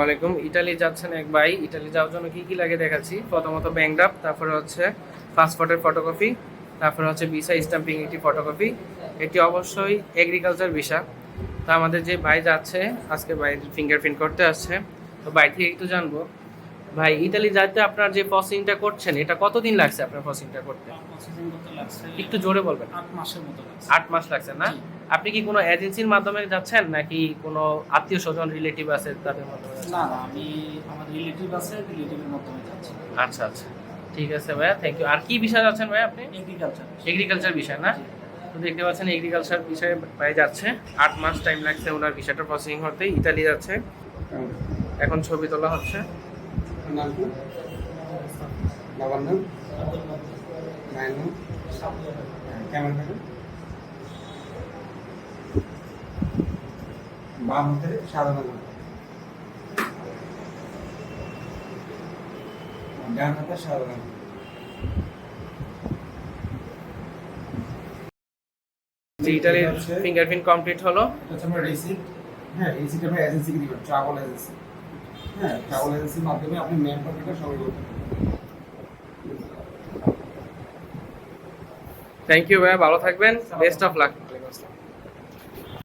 ওয়ালাইকুম। ইটালি যাচ্ছেন এক ভাই। ইটালি যাওয়ার জন্য কি কি লাগে দেখাচ্ছি? প্রথমত ব্যাংক তারপরে হচ্ছে পাসপোর্টের ফটোকপি তারপরে হচ্ছে ভিসা স্ট্যাম্পিং একটি ফটোকপি। এটি অবশ্যই এগ্রিকালচার ভিসা তো আমাদের যে ভাই যাচ্ছে আজকে ভাই ফিঙ্গারপ্রিন্ট করতে আসছে। তো ভাই থেকে একটু জানব। ভাই ইটালি যাতে আপনার যে প্রসেসিংটা করছেন এটা কতদিন লাগছে আপনার প্রসেসিংটা করতে? একটু জোরে বলবেন। আট মাসের মতো আট মাস লাগছে না। আপনি কি কোনো এজেন্সির মাধ্যমে যাচ্ছেন নাকি কোনো আত্মীয় স্বজন রিলেটিভ আছে তাদের মাধ্যমে না না আমি আমার রিলেটিভ আছে রিলেটিভের মাধ্যমে যাচ্ছি। আচ্ছা আচ্ছা। ঠিক আছে ভাইয়া থ্যাংক ইউ আর কি বিষয় যাচ্ছেন ভাই আপনি? এগ্রিকালচার এগ্রিকালচার বিষয় না? তো দেখতে পাচ্ছেন এগ্রিকালচার বিষয়ে ভাই যাচ্ছে। আট মাস টাইম লাগছে ওনার বিষয়টা প্রসেসিং হতে। ইতালি যাচ্ছে। এখন ছবি তোলা হচ্ছে। নাম কি বাবার নাম মায়ের নাম কেমন বাম হাতে সাদা নাম ডান হাতে সাদা নাম যে ফিঙ্গারপ্রিন্ট কমপ্লিট হলো। আমরা রিসিপ্ট হ্যাঁ রিসিপ্ট আমরা এজেন্সিকে দিবেন ট্রাভেল এজেন্সি হ্যাঁ ট্রাভেল এজেন্সির মাধ্যমে আপনি মেন করতে থ্যাংক ইউ ভাইয়া। ভালো থাকবেন। Best of luck